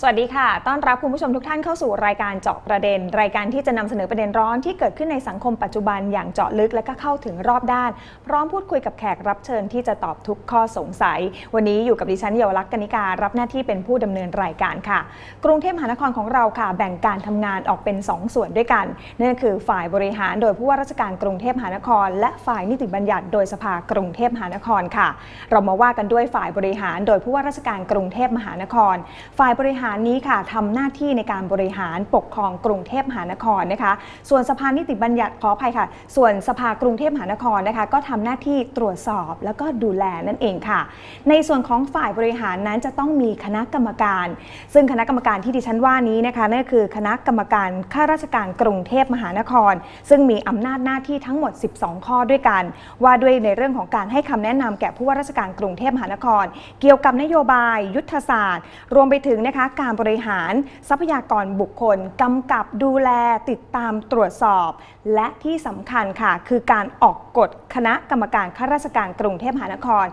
สวัสดีค่ะ ต้อนรับคุณผู้ชมทุกท่านเข้าสู่รายการเจาะประเด็น รายการที่จะนำเสนอประเด็นร้อนที่เกิดขึ้นในสังคมปัจจุบันอย่างเจาะลึกและก็เข้าถึงรอบด้าน พร้อมพูดคุยกับแขกรับเชิญที่จะตอบทุกข้อสงสัย วันนี้อยู่กับดิฉันเยาวลักษณ์กนิการรับหน้าที่เป็นผู้ดำเนินรายการค่ะ กรุงเทพมหานครของเราค่ะ แบ่งการทำงานออกเป็น 2 ส่วนด้วยกัน นั่นก็คือฝ่ายบริหารโดยผู้ว่าราชการกรุงเทพมหานคร และฝ่ายนิติบัญญัติโดยสภากรุงเทพมหานครค่ะ เรามาว่ากันด้วยฝ่ายบริหาร โดยผู้ว่าราชการกรุงเทพมหานคร ฝ่ายบริหารนี้ค่ะทำหน้าที่ในการบริหารปกครองกรุงเทพมหานครนะคะ ส่วนสภานิติบัญญัติขออภัยค่ะ ส่วนสภากรุงเทพมหานครนะคะ ก็ทำหน้าที่ตรวจสอบแล้วก็ดูแลนั่นเองค่ะ ในส่วนของฝ่ายบริหารนั้นจะต้องมีคณะกรรมการ ซึ่งคณะกรรมการที่ดิฉันว่านี้นะคะนั่นคือคณะกรรมการข้าราชการกรุงเทพมหานคร ซึ่งมีอำนาจหน้าที่ทั้งหมด 12 ข้อด้วยกัน ว่าด้วยในเรื่องของการให้คำแนะนำแก่ผู้ว่าราชการกรุงเทพมหานคร เกี่ยวกับนโยบาย ยุทธศาสตร์ รวมไปถึงนะคะการบริหาร ทรัพยากรบุคคลกำกับดูแลติดตามตรวจสอบ และที่สำคัญค่ะ คือการออกกฎคณะกรรมการข้าราชการกรุงเทพมหานคร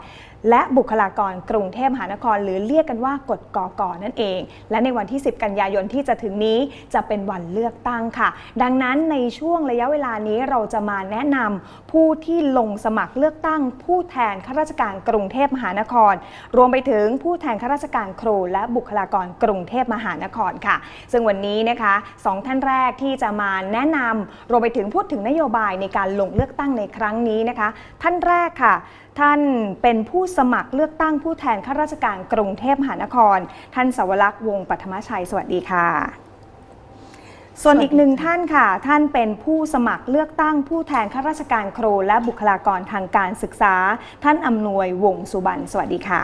และบุคลากรกรุงเทพมหานคร หรือเรียกกันว่ากฎกกนั่นเอง และในวันที่ 10 กันยายนที่จะถึงนี้จะเป็นวันเลือกตั้งค่ะ ดังนั้นในช่วงระยะเวลานี้เราจะมาแนะนำผู้ที่ลงสมัครเลือกตั้ง ผู้แทนข้าราชการกรุงเทพมหานคร รวมไปถึงผู้แทนข้าราชการครู และบุคลากรกรุงเทพมหานครค่ะ ซึ่งวันนี้นะคะสองท่านแรกที่จะมาแนะนำรวมไปถึงพูดถึงนโยบายในการลงเลือกตั้งในครั้งนี้นะคะ ท่านแรกค่ะ ท่านเป็นผู้สมัครเลือกตั้งผู้แทนข้าราชการกรุงเทพมหานคร ท่านสวรักษ์วงศ์ปัทมชัย สวัสดีค่ะ ส่วนอีกหนึ่งท่านค่ะ ท่านเป็นผู้สมัครเลือกตั้งผู้แทนข้าราชการครูและบุคลากรทางการศึกษา ท่านอำนวยวงศ์สุบรรณสวัสดีค่ะ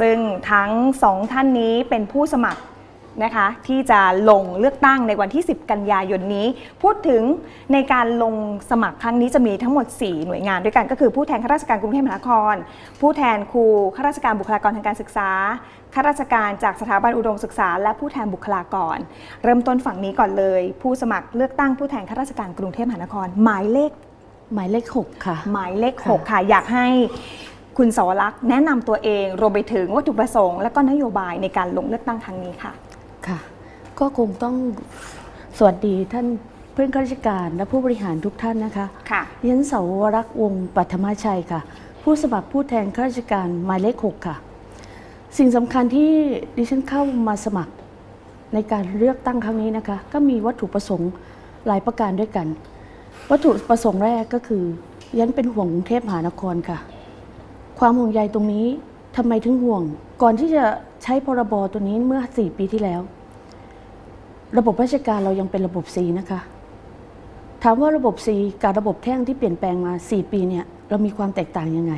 ซึ่งทั้งสองท่านนี้เป็นผู้สมัคร นะคะที่จะลงเลือกตั้งในวันที่ 10 กันยายนนี้ พูดถึงในการลงสมัครครั้งนี้จะมีทั้งหมด 4 หน่วยงานด้วยกัน ก็คือผู้แทนข้าราชการกรุงเทพมหานคร ผู้แทนครูข้าราชการบุคลากรทางการศึกษาข้าราชการจากสถาบันอุดมศึกษา และผู้แทนบุคลากร เริ่มต้นฝั่งนี้ก่อนเลย ผู้สมัครเลือกตั้งผู้แทนข้าราชการกรุงเทพมหานคร หมายเลข หมายเลขหกค่ะ หมายเลขค่ะ6ค่ะ อยากให้คุณสวรักษ์แนะนำตัวเองรวมไปถึงวัตถุประสงค์และก็นโยบายในการลงเลือกตั้งครั้งนี้ค่ะ ค่ะ ก็คงต้องสวัสดีท่านเพื่อนข้าราชการและผู้บริหารทุกท่านนะคะค่ะดิฉันเสาวรักษ์วงศ์ปัทมาชัยค่ะ ผู้สมัครผู้แทนข้าราชการหมายเลขหกค่ะ สิ่งสำคัญที่ดิฉันเข้ามาสมัครในการเลือกตั้งครั้งนี้นะคะ ก็มีวัตถุประสงค์หลายประการด้วยกัน วัตถุประสงค์แรกก็คือดิฉันเป็นห่วงกรุงเทพมหานครค่ะ ความห่วงใยตรงนี้ทำไมถึงห่วง ก่อนที่จะใช้พรบตัวนี้เมื่อ 4 ปีที่แล้ว ระบบราชการเรายังเป็นระบบสีนะคะ ถามว่าระบบสีกับระบบแท่งที่เปลี่ยนแปลงมา 4 ปีเนี่ยเรามีความแตกต่างยังไง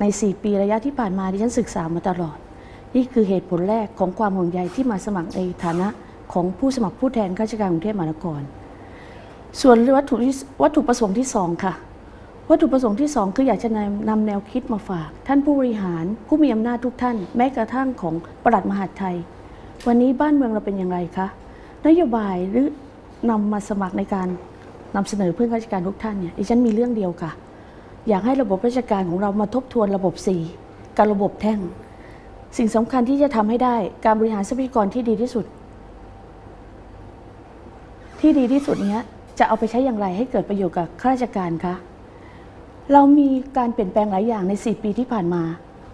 ใน 4 ปีระยะที่ผ่านมาที่ฉันศึกษามาตลอด นี่คือเหตุผลแรกของความห่วงใยที่มาสมัครในฐานะของผู้สมัครผู้แทนข้าราชการกรุงเทพมหานคร ส่วนวัตถุวัตถุประสงค์ที่สองค่ะ วัตถุประสงค์ที่ 2 คืออยากจะนำนำแนวคิดมาฝาก ท่านผู้บริหารผู้มีอำนาจทุกท่าน แม้กระทั่งของปลัดมหาดไทย วันนี้บ้านเมืองเราเป็นอย่างไรคะ นโยบายหรือนำมาสมัครในการนำเสนอเพื่อนข้าราชการทุกท่านเนี่ยดิฉันมีเรื่องเดียวค่ะ อยากให้ระบบราชการของเรามาทบทวนระบบสีกับระบบแท่ง สิ่งสำคัญที่จะทำให้ได้การบริหารทรัพยากรที่ดีที่สุด ที่ดีที่สุดเนี้ยจะเอาไปใช้อย่างไรให้เกิดประโยชน์กับข้าราชการคะเรามีการเปลี่ยนแปลงหลายอย่างใน 4 ปีที่ผ่านมา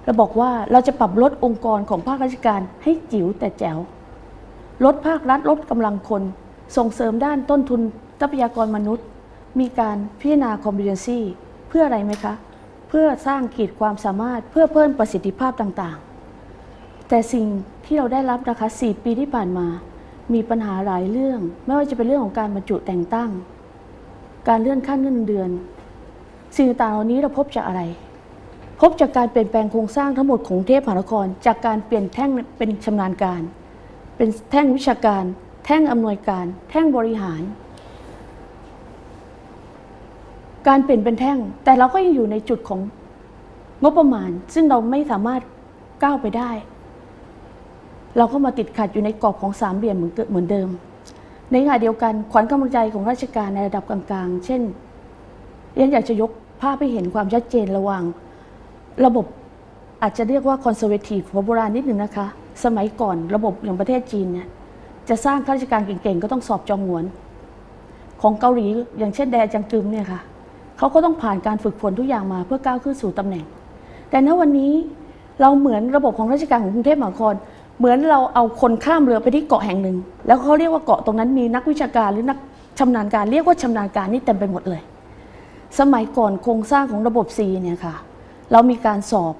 เราบอกว่าเราจะปรับลดองค์กรของภาคราชการให้จิ๋วแต่แจ๋ว ลดภาครัฐลดกำลังคน ส่งเสริมด้านต้นทุนทรัพยากรมนุษย์ มีการพิจารณาคอมบิเ n ซีเพื่ออะไรไหมคะ เพื่อสร้างขีดความสามารถเพื่อเพิ่มประสิทธิภาพต่างๆ แต่สิ่งที่เราได้รับนะคะ 4 ปีที่ผ่านมา มีปัญหาหลายเรื่อง ไม่ว่าจะเป็นเรื่องของการบรรจุแต่งตั้ง การเลื่อนขั้นเงินเดือน สิ่งต่างๆเหล่านี้เราพบจากอะไรพบจากการเปลี่ยนแปลงโครงสร้างทั้งหมดของกรุงเทพมหานคร จากการเปลี่ยนแท่งเป็นชำนาญการ เป็นแท่งวิชาการ แท่งอำนวยการ แท่งบริหาร การเปลี่ยนเป็นแท่ง แต่เราก็ยังอยู่ในจุดของงบประมาณ ซึ่งเราไม่สามารถก้าวไปได้ เราก็มาติดขัดอยู่ในกรอบของสามเหลี่ยมเหมือนเกิเหมือนเดิม ในขณะเดียวกันขวัญกำลังใจของราชการในระดับกลางๆ เช่นยังอยากจะยกภาพให้เห็นความชัดเจนระหว่าง ระบบอาจจะเรียกว่าคอนเซอร์เวทีฟหัวโบราณนิดหนึ่งนะคะ สมัยก่อนระบบอย่างประเทศจีนเนี่ยจะสร้างข้าราชการเก่งๆ ก็ต้องสอบจองหวน ของเกาหลีอย่างเช่นแดจังกึมเนี่ยค่ะเขาก็ต้องผ่านการฝึกฝนทุกอย่างมาเพื่อก้าวขึ้นสู่ตำแหน่ง แต่ณวันนี้เราเหมือนระบบของราชการของกรุงเทพมหานครเหมือนเราเอาคนข้ามเรือไปที่เกาะแห่งหนึ่ง แล้วเขาเรียกว่าเกาะตรงนั้นมีนักวิชาการหรือนักชำนาญการเรียกว่าชำนาญการนี่เต็มไปหมดเลย สมัยก่อนโครงสร้างของระบบ C เนี่ยค่ะ เรามีการสอบ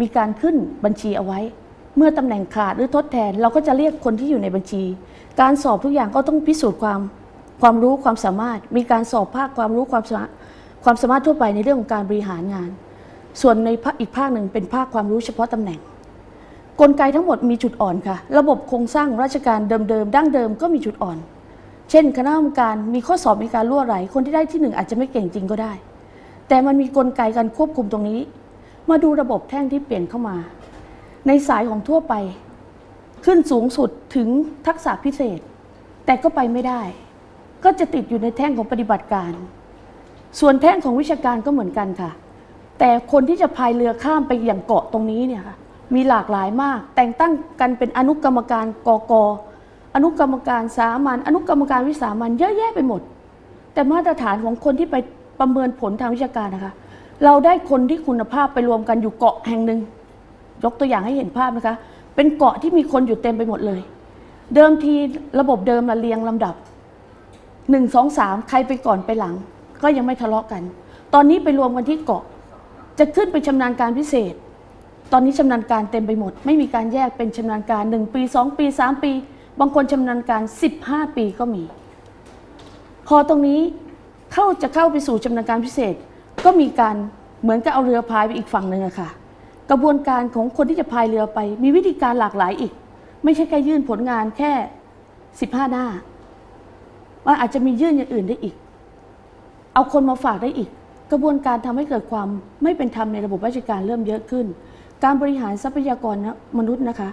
มีการขึ้นบัญชีเอาไว้ เมื่อตำแหน่งขาดหรือทดแทน เราก็จะเรียกคนที่อยู่ในบัญชี การสอบทุกอย่างก็ต้องพิสูจน์ความความรู้ความสามารถ มีการสอบภาคความรู้ความสามารถความสามารถทั่วไปในเรื่องของการบริหารงาน ส่วนในอีกภาคหนึ่งเป็นภาคความรู้เฉพาะตำแหน่ง กลไกทั้งหมดมีจุดอ่อนค่ะ ระบบโครงสร้างของราชการเดิมๆดั้งเดิมก็มีจุดอ่อน เช่น คณะกรรมการมีข้อสอบมีการล่วไหล คนที่ได้ที่หนึ่งอาจจะไม่เก่งจริงก็ได้ แต่มันมีกลไกการควบคุมตรงนี้ มาดูระบบแท่งที่เปลี่ยนเข้ามา ในสายของทั่วไป ขึ้นสูงสุดถึงทักษะพิเศษ แต่ก็ไปไม่ได้ ก็จะติดอยู่ในแท่งของปฏิบัติการ ส่วนแท่งของวิชาการก็เหมือนกันค่ะ แต่คนที่จะพายเรือข้ามไปอย่างเกาะตรงนี้เนี่ยค่ะมีหลากหลายมาก แต่งตั้งกันเป็นอนุกรรมการกกอนุกรรมการสามัญอนุกรรมการวิสามัญเยอะแยะไปหมด แต่มาตรฐานของคนที่ไปประเมินผลทางวิชาการนะคะ เราได้คนที่คุณภาพไปรวมกันอยู่เกาะแห่งหนึ่ง ยกตัวอย่างให้เห็นภาพนะคะ เป็นเกาะที่มีคนอยู่เต็มไปหมดเลย เดิมทีระบบเดิมละเรียงลำดับหนึ่งสองสามใครไปก่อนไปหลัง ก็ยังไม่ทะเลาะกัน ตอนนี้ไปรวมกันที่เกาะ จะขึ้นไปชำนาญการพิเศษ ตอนนี้ชำนาญการเต็มไปหมด ไม่มีการแยกเป็นชำนาญการ1ปี2ปี3ปี บางคนชำนาญการ15ปีก็มี พอตรงนี้เข้าจะเข้าไปสู่ชำนาญการพิเศษ ก็มีการเหมือนกับเอาเรือพายไปอีกฝั่งหนึ่งอะค่ะ กระบวนการของคนที่จะพายเรือไป มีวิธีการหลากหลายอีก ไม่ใช่แค่ยื่นผลงานแค่ 15 หน้ามันอาจจะมียื่นอย่างอื่นได้อีก เอาคนมาฝากได้อีก กระบวนการทำให้เกิดความไม่เป็นธรรมในระบบราชการเริ่มเยอะขึ้น การบริหารทรัพยากรนะมนุษย์นะคะ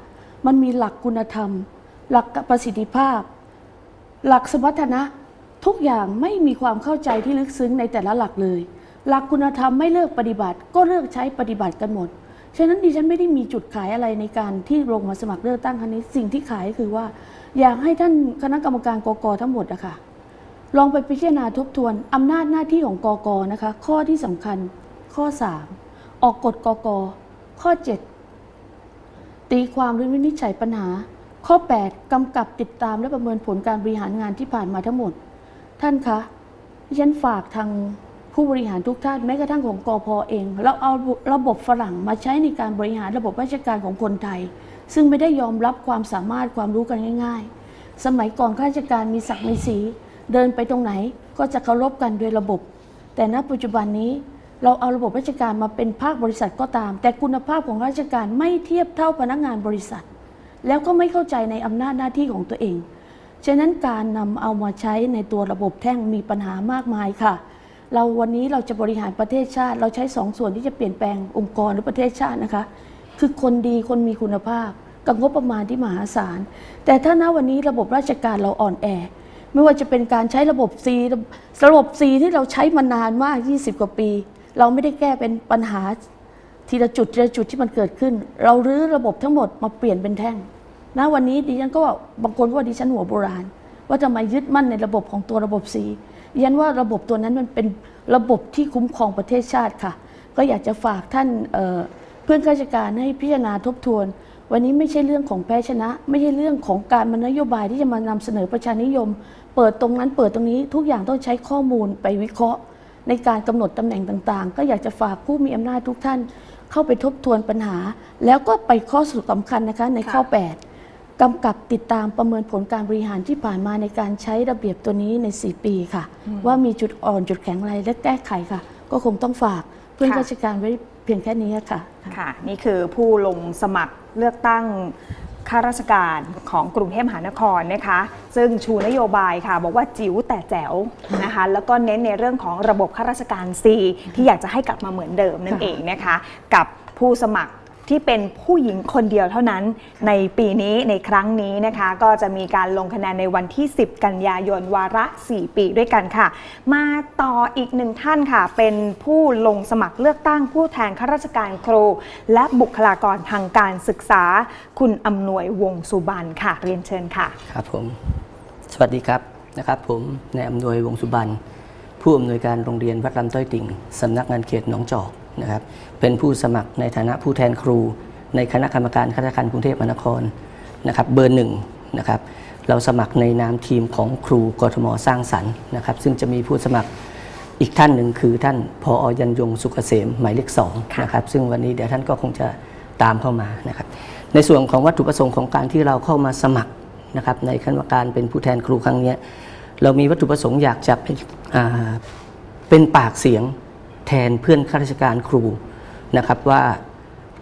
มันมีหลักคุณธรรม หลักประสิทธิภาพ หลักสมรรถนะทุกอย่างไม่มีความเข้าใจที่ลึกซึ้งในแต่ละหลักเลย หลักคุณธรรมไม่เลือกปฏิบัติ ก็เลือกใช้ปฏิบัติกันหมด ฉะนั้นดิฉันไม่ได้มีจุดขายอะไรในการที่ลงมาสมัครเลือกตั้งครั้งนี้สิ่งที่ขายคือว่า อยากให้ท่านคณะกรรมการกกทั้งหมดอะค่ะลองไปพิจารณาทบทวนอำนาจหน้าที่ของกกนะคะ ข้อที่สำคัญข้อ 3 ออกกฎกกข้อ 7 ตีความหรือวินิจฉัยปัญหา ข้อ 8 กำกับติดตามและประเมินผลการบริหารงานที่ผ่านมาทั้งหมด ท่านคะ ฉันฝากทาง ผู้บริหารทุกท่านแม้กระทั่งของกอพอเอง เราเอาระบบฝรั่งมาใช้ในการบริหารระบบราชการของคนไทย ซึ่งไม่ได้ยอมรับความสามารถความรู้กันง่าย ๆ สมัยก่อนข้าราชการมีศักดิ์มีศรีเดินไปตรงไหนก็จะเคารพกันโดยระบบ แต่ณปัจจุบันนี้เราเอาระบบราชการมาเป็นภาคบริษัทก็ตาม แต่คุณภาพของราชการไม่เทียบเท่าพนักงานบริษัท แล้วก็ไม่เข้าใจในอำนาจหน้าที่ของตัวเอง ฉะนั้นการนำเอามาใช้ในตัวระบบแท่งมีปัญหามากมายค่ะ เราวันนี้เราจะบริหารประเทศชาติ เราใช้สองส่วนที่จะเปลี่ยนแปลงองค์กรหรือประเทศชาตินะคะ คือคนดีคนมีคุณภาพ กับงบประมาณที่มหาศาล แต่ถ้าณวันนี้ระบบราชการเราอ่อนแอ ไม่ว่าจะเป็นการใช้ระบบ C ระบบ C ที่เราใช้มานานมาก 20 กว่าปี เราไม่ได้แก้เป็นปัญหาทีละจุดทีละจุดที่มันเกิดขึ้น เรารื้อระบบทั้งหมดมาเปลี่ยนเป็นแท่งณวันนี้ดิฉันก็บางคนก็ว่าดิฉันหัวโบราณ ว่าทำไมยึดมั่นในระบบของตัวระบบสี ดิฉันว่าระบบตัวนั้นมันเป็นระบบที่คุ้มครองประเทศชาติค่ะ ก็อยากจะฝากท่านเเพื่อนข้าราชการให้พิจารณาทบทวน วันนี้ไม่ใช่เรื่องของแพ้ชนะ ไม่ใช่เรื่องของการมันนโยบายที่จะมานำเสนอประชานิยม เปิดตรงนั้นเปิดตรงนี้ทุกอย่างต้องใช้ข้อมูลไปวิเคราะห์ ในการกำหนดตำแหน่งต่างๆ ก็อยากจะฝากผู้มีอำนาจทุกท่าน เข้าไปทบทวนปัญหา แล้วก็ไปข้อสรุปสำคัญนะคะในข้อ 8 กำกับติดตามประเมินผลการบริหารที่ผ่านมาในการใช้ระเบียบตัวนี้ใน 4 ปีค่ะ ว่ามีจุดอ่อนจุดแข็งอะไรและแก้ไขค่ะ ก็คงต้องฝากเพื่อนค่ะราชการไว้เพียงแค่นี้ค่ะ ค่ะ นี่คือผู้ลงสมัครเลือกตั้งข้าราชการของกรุงเทพมหานครนะคะ ซึ่งชูนโยบายค่ะบอกว่าจิ๋วแต่แจ๋วนะคะ แล้วก็เน้นในเรื่องของระบบข้าราชการ C ที่อยากจะให้กลับมาเหมือนเดิมนั่นค่ะเองนะคะ กับผู้สมัคร ที่เป็นผู้หญิงคนเดียวเท่านั้นในปีนี้ในครั้งนี้นะคะ ก็จะมีการลงคะแนนในวันที่ 10 กันยายนวาระ 4 ปีด้วยกันค่ะ มาต่ออีกหนึ่งท่านค่ะ เป็นผู้ลงสมัครเลือกตั้งผู้แทนข้าราชการครู และบุคลากรทางการศึกษา คุณอำนวยวงสุบันค่ะ เรียนเชิญค่ะ ครับผม สวัสดีครับนะครับ ผมนายอำนวยวงสุบันผู้อำนวยการโรงเรียนวัดลำต้อยติ่งสำนักงานเขตหนองจอก นะครับเป็นผู้สมัครในฐานะผู้แทนครู ในคณะกรรมการข้าราชการกรุงเทพมหานครนะครับเบอร์หนึ่งนะครับเราสมัครในนามทีมของครูกทมสร้างสรรค์นะครับซึ่งจะมีผู้สมัครอีกท่านหนึ่งคือท่านพอยันยงสุกเกษมหมายเลขสองนะครับซึ่งวันนี้เดี๋ยวท่านก็คงจะตามเข้ามานะครับในส่วนของวัตถุประสงค์ของการที่เราเข้ามาสมัครนะครับในคณะกรรมการเป็นผู้แทนครูครั้งเนี้ยเรามีวัตถุประสงค์อยากจะเป็นอ่าเป็นปากเสียง แทนเพื่อนข้าราชการครูนะครับว่า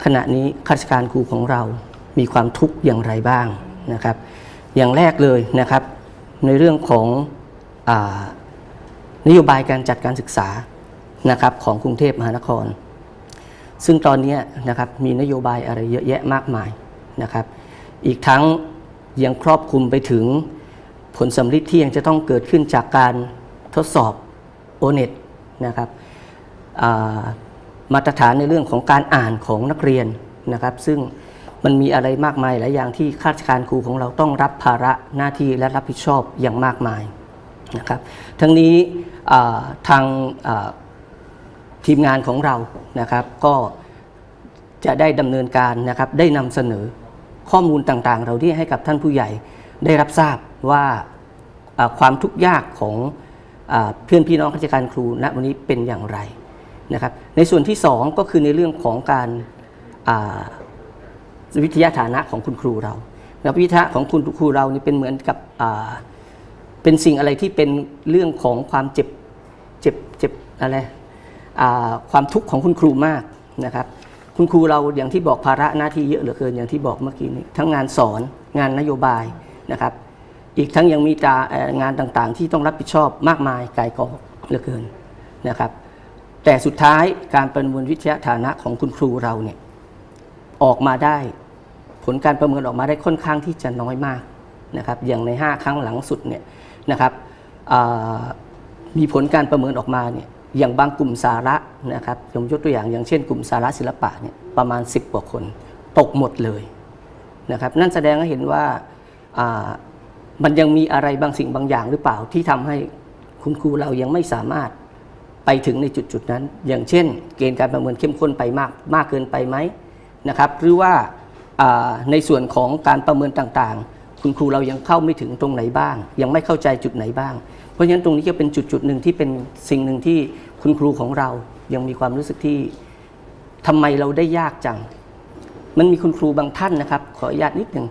ขณะนี้ข้าราชการครูของเรามีความทุกข์อย่างไรบ้างนะครับ อย่างแรกเลยนะครับในเรื่องของอนโยบายการจัดการศึกษานะครับของกรุงเทพมหานคร ซึ่งตอนนี้นะครับมีนโยบายอะไรเยอะแยะมากมายนะครับ อีกทั้งยังครอบคลุมไปถึงผลสำลิดที่ยังจะต้องเกิดขึ้นจากการทดสอบ o n e t นะครับ มาตรฐานในเรื่องของการอ่านของนักเรียนนะครับ ซึ่งมันมีอะไรมากมายหลายอย่างที่ข้าราชการครูของเราต้องรับภาระหน้าที่และรับผิดชอบอย่างมากมายนะครับ ทั้งนี้ทางทีมงานของเรานะครับก็จะได้ดำเนินการนะครับได้นำเสนอข้อมูลต่างๆ เราที่ให้กับท่านผู้ใหญ่ได้รับทราบว่าความทุกข์ยากของอเพื่อนพี่น้องข้าราชการครูณวันนี้เป็นอย่างไร นะครับในส่วนที่สองก็คือในเรื่องของการาวิทยาฐานะของคุณครูเรานะวิทยาของคุณครูเรานี่เป็นเหมือนกับเป็นสิ่งอะไรที่เป็นเรื่องของความเจ็บเจ็บเจ็บอะไรความทุกข์ของคุณครูมากนะครับ คุณครูเราอย่างที่บอกภาระหน้าที่เยอะเหลือเกินอย่างที่บอกเมื่อกี้นี้ทั้งงานสอนงานนโยบายนะครับ อีกทั้งยังมีตางานต่างๆ ที่ต้องรับผิดชอบมากมายไกลกองเหลือเกินนะครับ แต่สุดท้ายการประเมินวิทยาฐานะของคุณครูเราเนี่ยออกมาได้ ผลการประเมินออกมาได้ค่อนข้างที่จะน้อยมากนะครับอย่างใน 5 ครั้งหลังสุดเนี่ยนะครับมีผลการประเมินออกมาเนี่ยอย่างบางกลุ่มสาระนะครับผมยกตัวอย่างอย่างเช่น กลุ่มสาระศิลปะเนี่ยประมาณ 10 กว่าคน ตกหมดเลยนะครับนั่นแสดงให้เห็นว่าอ่ามันยังมีอะไรบางสิ่งบางอย่างหรือเปล่าที่ทำให้คุณครูเรายังไม่สามารถ ไปถึงในจุดจุดๆนั้น อย่างเช่น เกณฑ์การประเมินเข้มข้นไปมากมากเกินไปไหมนะครับ หรือว่าในส่วนของการประเมินต่างๆ คุณครูเรายังเข้าไม่ถึงตรงไหนบ้าง ยังไม่เข้าใจจุดไหนบ้าง เพราะฉะนั้นตรงนี้ก็เป็นจุดจุดๆหนึ่งที่เป็นสิ่งหนึ่งที่คุณครูของเรายังมีความรู้สึกที่ทำไมเราได้ยากจัง มันมีคุณครูบางท่านนะครับ ขออนุญาตนิดหนึ่ง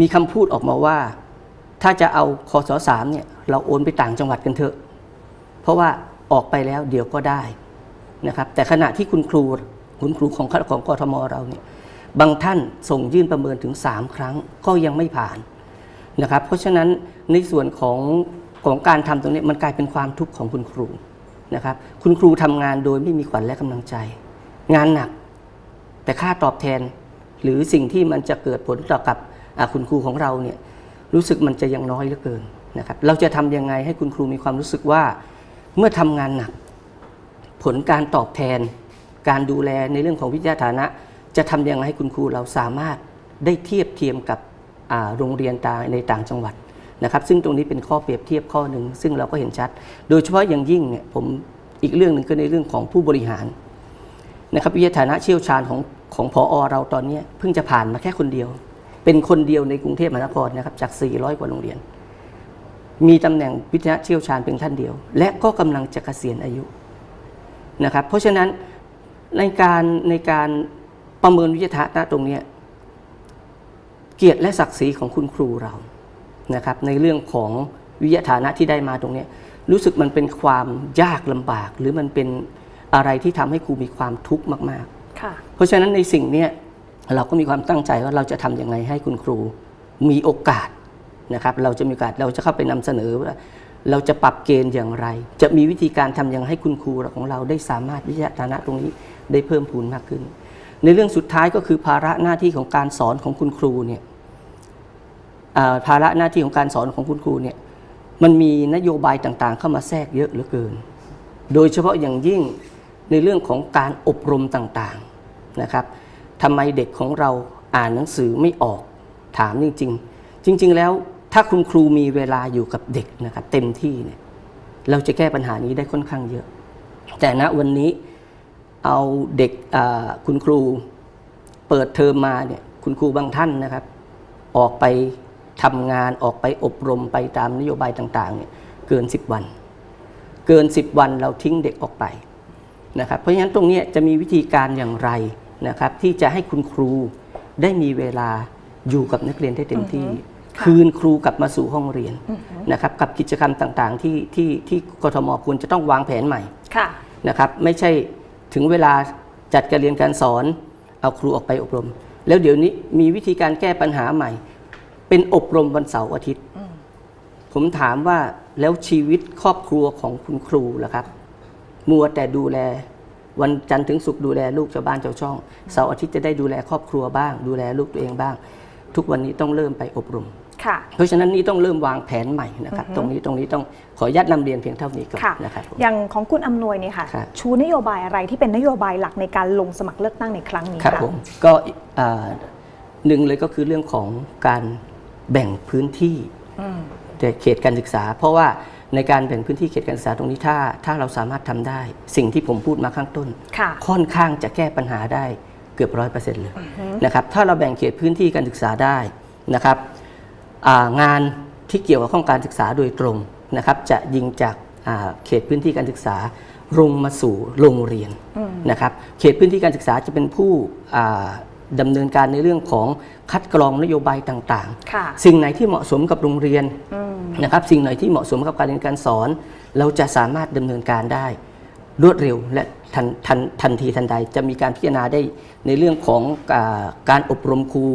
มีคำพูดออกมาว่า ถ้าจะเอาคอสสามเนี่ยเราโอนไปต่างจังหวัดกันเถอะ เพราะว่าออกไปแล้วเดี๋ยวก็ได้นะครับแต่ขณะที่คุณครูคุณครูของของกทมเราเนี่ยบางท่านส่งยื่นประเมินถึง 3 ครั้งก็ยังไม่ผ่านนะครับเพราะฉะนั้นในส่วนของของการทำตรงนี้มันกลายเป็นความทุกข์ของคุณครูนะครับคุณครูทำงานโดยไม่มีขวัญและกำลังใจ งานหนัก แต่ค่าตอบแทน หรือสิ่งที่มันจะเกิดผลต่อกับคุณครูของเราเนี่ยรู้สึกมันจะยังน้อยเหลือเกินนะครับเราจะทำยังไงให้คุณครูมีความรู้สึกว่า เมื่อทำงานหนัก ผลการตอบแทน การดูแลในเรื่องของวิทยาฐานะ จะทำยังไงให้คุณครูเราสามารถได้เทียบเทียมกับโรงเรียนตาในต่างจังหวัดนะครับ ซึ่งตรงนี้เป็นข้อเปรียบเทียบข้อหนึ่งซึ่งเราก็เห็นชัด โดยเฉพาะอย่างยิ่งเนี่ยผมอีกเรื่องหนึ่งก็ในเรื่องของผู้บริหารนะครับวิทยาฐานะเชี่ยวชาญของของพออเราตอนนี้เพิ่งจะผ่านมาแค่คนเดียว เป็นคนเดียวในกรุงเทพมหานครนะครับจาก 400 กว่าโรงเรียน มีตำแหน่งวิทยาเชี่ยวชาญเพียงท่านเดียว และก็กำลังจะเกษียณอายุนะครับเพราะฉะนั้นในการในการประเมินวิทยาฐานะตรงเนี้ยเกียรติและศักดิ์ศรีของคุณครูเรานะครับในเรื่องของวิทยาฐานะที่ได้มาตรงเนี้ยรู้สึกมันเป็นความยากลำบาก หรือมันเป็นอะไรที่ทำให้ครูมีความทุกข์มากๆค่ะเพราะฉะนั้นในสิ่งเนี้ยเราก็มีความตั้งใจว่าเราจะทำยังไงให้คุณครูมีโอกาส นะครับเราจะมีโอกาสเราจะเข้าไปนำเสนอว่าเราจะปรับเกณฑ์อย่างไร จะมีวิธีการทำยังไงให้คุณครูของเราได้สามารถวิทยาฐานะตรงนี้ได้เพิ่มพูนมากขึ้น ในเรื่องสุดท้ายก็คือภาระหน้าที่ของการสอนของคุณครูเนี่ยภาระหน้าที่ของการสอนของคุณครูเนี่ยมันมีนโยบายต่างๆ เข้ามาแทรกเยอะเหลือเกิน โดยเฉพาะอย่างยิ่งในเรื่องของการอบรมต่างๆนะครับทำไมเด็กของเราอ่านหนังสือไม่ออกถามจริง ๆ จริง ๆ แล้ว ถ้าคุณครูมีเวลาอยู่กับเด็กนะครับเต็มที่เนี่ยเราจะแก้ปัญหานี้ได้ค่อนข้างเยอะ แต่ณวันนี้เอาเด็กคุณครูเปิดเทอมมาเนี่ยคุณครูบางท่านนะครับ ออกไปทำงานออกไปอบรมไปตามนโยบายต่างๆเนี่ยเกิน 10 วัน เกิน 10 วันเราทิ้งเด็กออกไปนะครับเพราะฉะนั้นตรงนี้จะมีวิธีการอย่างไรนะครับ ที่จะให้คุณครูได้มีเวลาอยู่กับนักเรียนได้เต็มที่ คืนครูกลับมาสู่ห้องเรียนนะครับกับกิจกรรมต่างๆ ที่ที่ที่กทมควรจะต้องวางแผนใหม่ค่ะนะครับไม่ใช่ถึงเวลาจัดการเรียนการสอนเอาครูออกไปอบรม แล้วเดี๋ยวนี้มีวิธีการแก้ปัญหาใหม่ เป็นอบรมวันเสาร์อาทิตย์ ผมถามว่าแล้วชีวิตครอบครัวของคุณครูล่ะครับ มัวแต่ดูแลวันจันทร์ถึงศุกร์ดูแลลูกชาวบ้านชาวช่องเสาร์อาทิตย์จะได้ดูแลครอบครัวบ้าง ดูแลลูกตัวเองบ้าง ทุกวันนี้ต้องเริ่มไปอบรม ค่ะ เพราะฉะนั้นนี่ต้องเริ่มวางแผนใหม่นะครับ ตรงนี้ตรงนี้ต้องขออนุญาตนำเรียนเพียงเท่านี้ก่อนค่ะนะครับผมอย่างของคุณอำนวยเนี่ยค่ะครับชูนโยบายอะไรที่เป็นนโยบายหลักในการลงสมัครเลือกตั้งในครั้งนี้ครับค่ะผมก็อ่าหนึ่งเลยก็คือเรื่องของการแบ่งพื้นที่อืมแต่เขตการศึกษา เพราะว่าในการแบ่งพื้นที่เขตการศึกษาตรงนี้ถ้าถ้าเราสามารถทำได้ สิ่งที่ผมพูดมาข้างต้นค่ะค่อนข้างจะแก้ปัญหาได้เกือบร้อยเปอร์เซ็นต์เลยนะครับถ้าเราแบ่งเขตพื้นที่การศึกษาได้นะครับอ่า งานที่เกี่ยวกับข้องการศึกษาโดยตรงนะครับ จะยิงจากอ่าเขตพื้นที่การศึกษาลงมาสู่โรงเรียนนะครับ เขตพื้นที่การศึกษาจะเป็นผู้อ่าดำเนินการในเรื่องของคัดกรองนโยบายต่างค่ะๆสิ่งไหนที่เหมาะสมกับโรงเรียนนะครับ สิ่งไหนที่เหมาะสมกับการเรียนการสอน เราจะสามารถดำเนินการได้ รวดเร็วและทันทันทันทีทันใดจะมีการพิจารณาได้ในเรื่องของอาการอบรมครู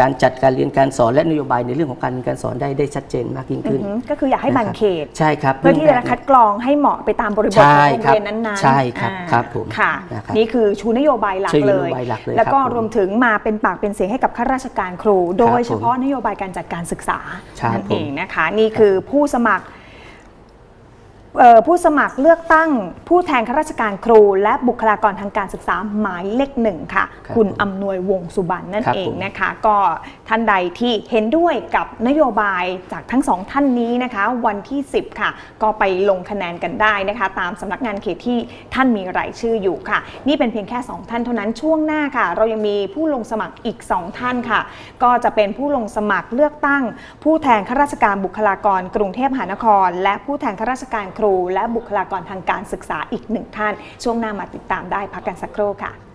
การจัดการเรียนการสอนและนโยบายในเรื่องของการเรียนการสอนได้ได้ชัดเจนมากยิ่งอืขึ้อนหือก็คืออยากให้แบ่งเขต ใช่ครับ เพื่อที่จะคัดกรองให้เหมาะไปตามบริบทของใช่โรงครับเรียนนั้นๆ ใช่ครับอ่าครับผมค่ะนะครับนี่คือชูนโยบายหลักใช่เลนโยยบายหลักเลย แล้วก็ครับผมรวมถึงมาเป็นปากเป็นเสียงให้กับข้าราชการครู โดยเฉพาะนโยบายการจัดการศึกษาใช่นั่นผมเองนะคะ นี่คือผู้สมัครเอ่อ ผู้สมัครเลือกตั้งผู้แทนข้าราชการครู และบุคลากรทางการศึกษาหมายเลขหนึ่งค่ะครับคุณผมอำนวย วงสุบรรณนั่นครับเองผมนะคะ ก็ ท่านใดที่เห็นด้วยกับนโยบายจากทั้งสองท่านนี้นะคะ วันที่ 10 ค่ะ ก็ไปลงคะแนนกันได้นะคะ ตามสำนักงานเขตที่ท่านมีรายชื่ออยู่ค่ะ นี่เป็นเพียงแค่ 2 ท่านเท่านั้นช่วงหน้าค่ะ เรายังมีผู้ลงสมัครอีก 2 ท่านค่ะ ก็จะเป็นผู้ลงสมัครเลือกตั้ง ผู้แทนข้าราชการบุคลากรกรุงเทพมหานคร และผู้แทนข้าราชการครู และบุคลากรทางการศึกษาอีกหนึ่งท่าน ช่วงหน้ามาติดตามได้พักกันสักครู่ค่ะ